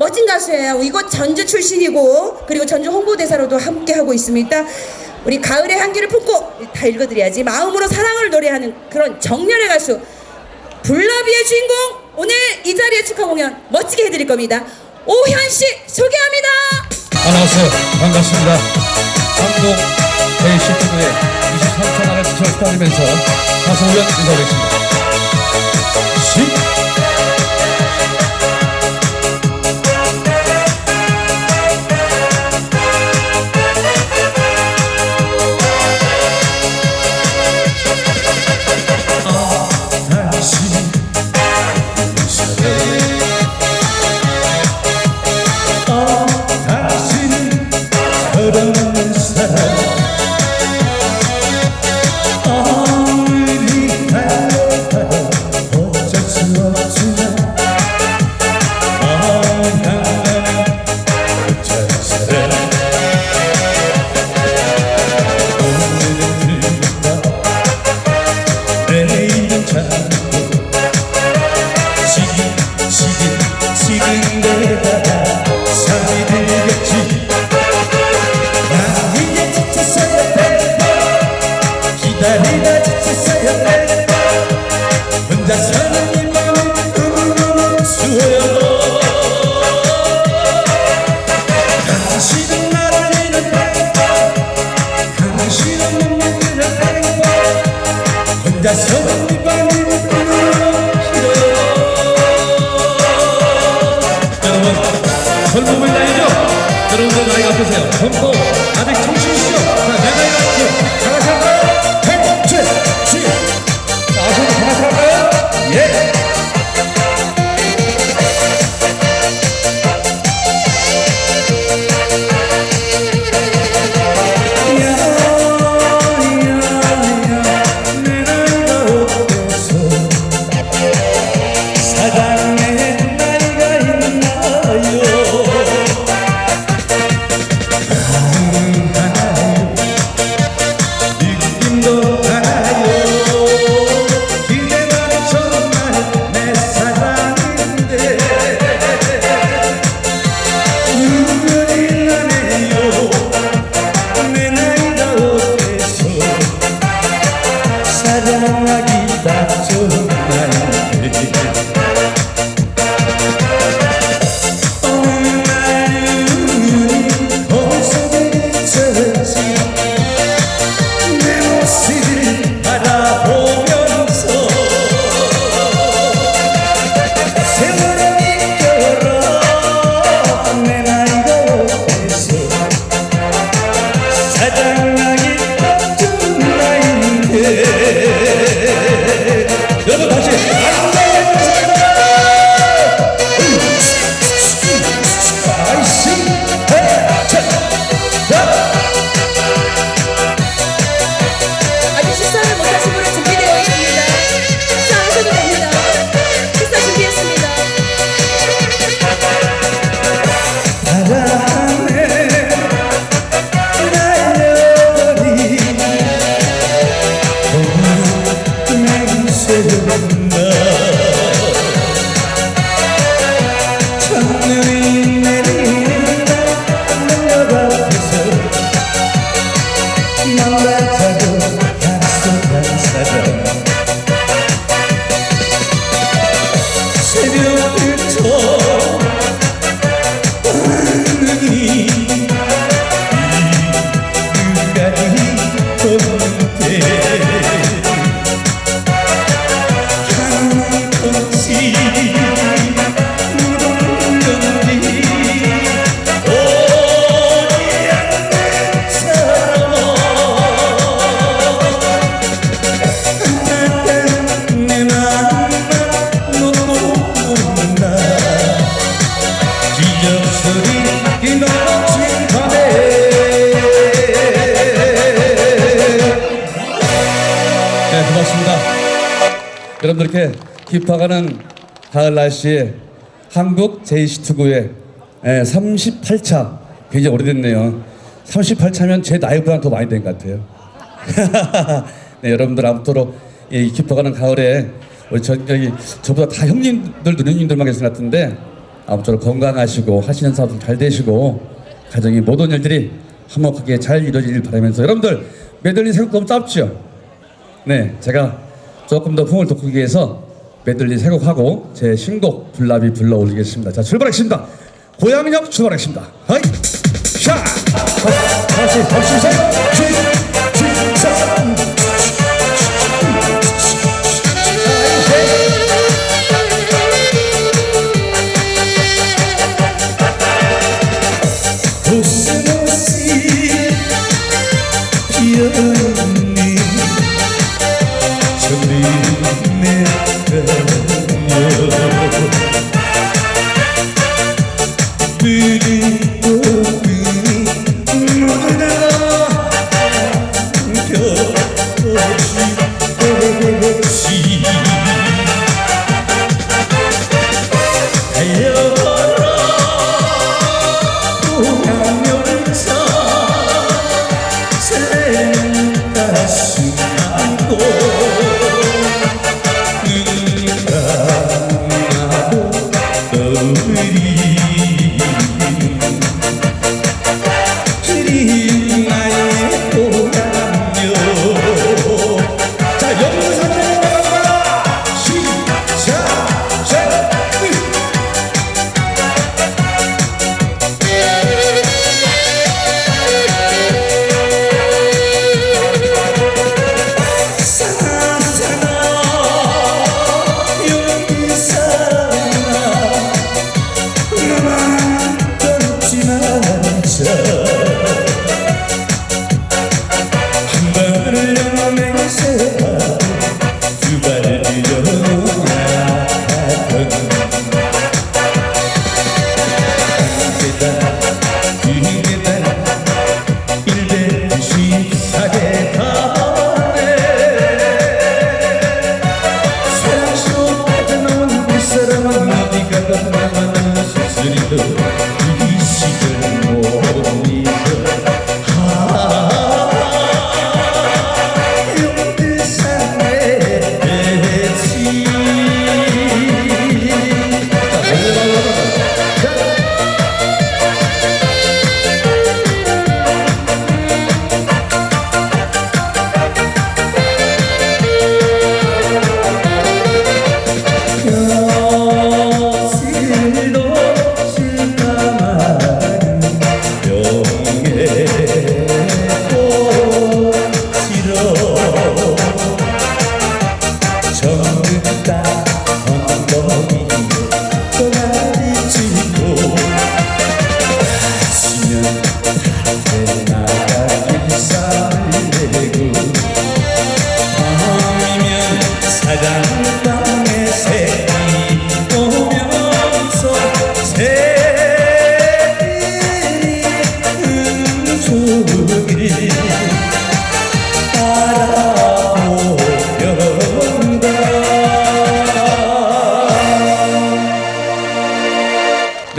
멋진 가수예요. 이곳 전주 출신이고 그리고 전주 홍보대사로도 함께 하고 있습니다. 우리 가을의 향기를 품고 다 읽어드려야지 마음으로 사랑을 노래하는 그런 정열의 가수 불나비의 주인공 오늘 이 자리에 축하 공연 멋지게 해드릴 겁니다. 오현 씨 소개합니다. 안녕하세요. 반갑습니다. 한국 제10부의 23차 나를 축하드리면서 가수 우연 인사드리겠습니다. 고맙습니다. 여러분들 이렇게 깊어가는 가을 날씨에 한국 제29구의 38차 굉장히 오래됐네요. 38차면 제 나이보다 더 많이 된 것 같아요. 네, 여러분들 아무쪼록 이 깊어가는 가을에 우리 저, 저기 저보다 다 형님들 누님들만 계신 것 같은데 아무쪼록 건강하시고 하시는 사업도 잘 되시고 가정의 모든 일들이 화목하게 잘 이루어지길 바라면서 여러분들 메들리 세곡 너무 짧죠? 네, 제가 조금 더 풍을 돋구기 위해서 메들리 세곡하고 제 신곡 불나비 불러 올리겠습니다. 자, 출발하겠습니다. 고양역 출발하겠습니다. 하이! 샤! 다시 박수 주세요.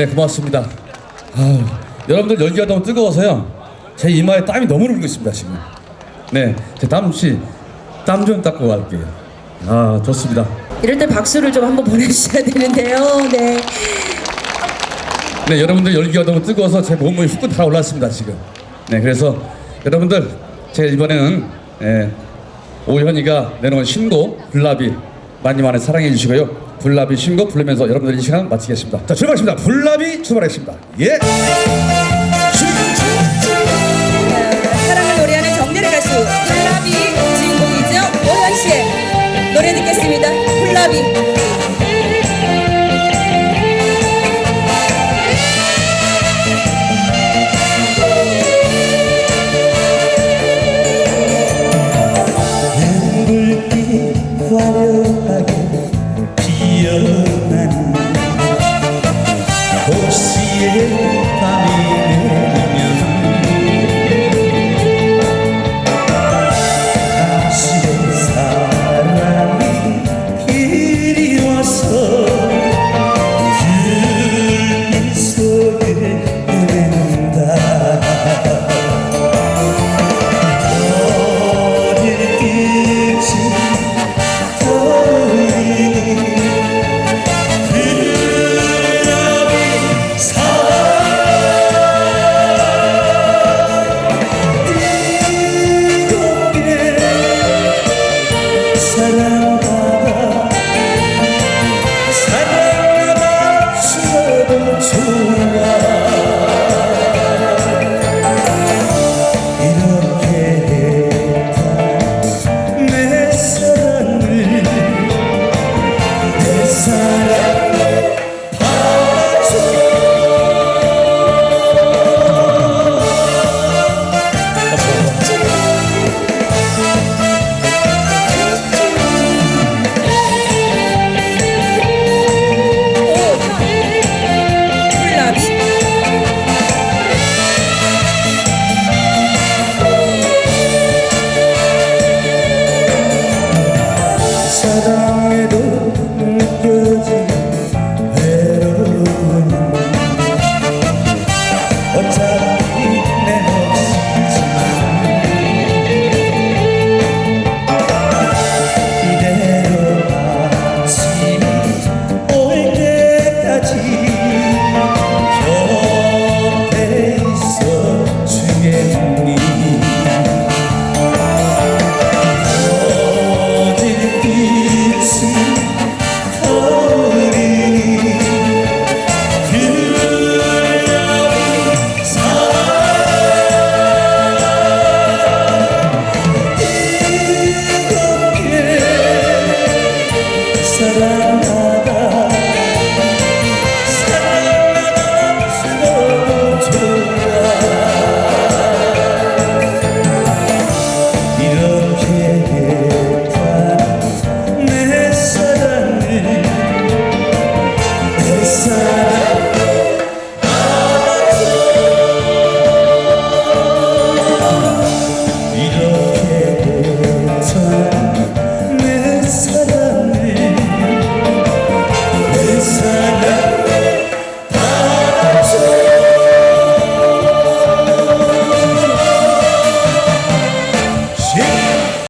네, 고맙습니다. 아, 여러분들 열기가 너무 뜨거워서요. 제 이마에 땀이 너무 흐르고 있습니다, 지금. 네, 제땀 혹시 땀좀 닦고 갈게요. 아, 좋습니다. 이럴 때 박수를 좀 한번 보내주셔야 되는데요. 네. 네, 여러분들 열기가 너무 뜨거워서 제 몸이 후끈 달아올랐습니다, 지금. 네, 그래서 여러분들, 제가 이번에는 예, 오현이가 내놓은 신곡 불나비 많이 많이 사랑해 주시고요. 불나비 신곡 부르면서 여러분들 이 시간 마치겠습니다. 자, 출발하겠습니다. 불나비 출발하겠습니다. 예. 사랑을 노래하는 정렬의 가수 훌라비 주인공이죠 오현 씨의 노래 듣겠습니다. 훌라비.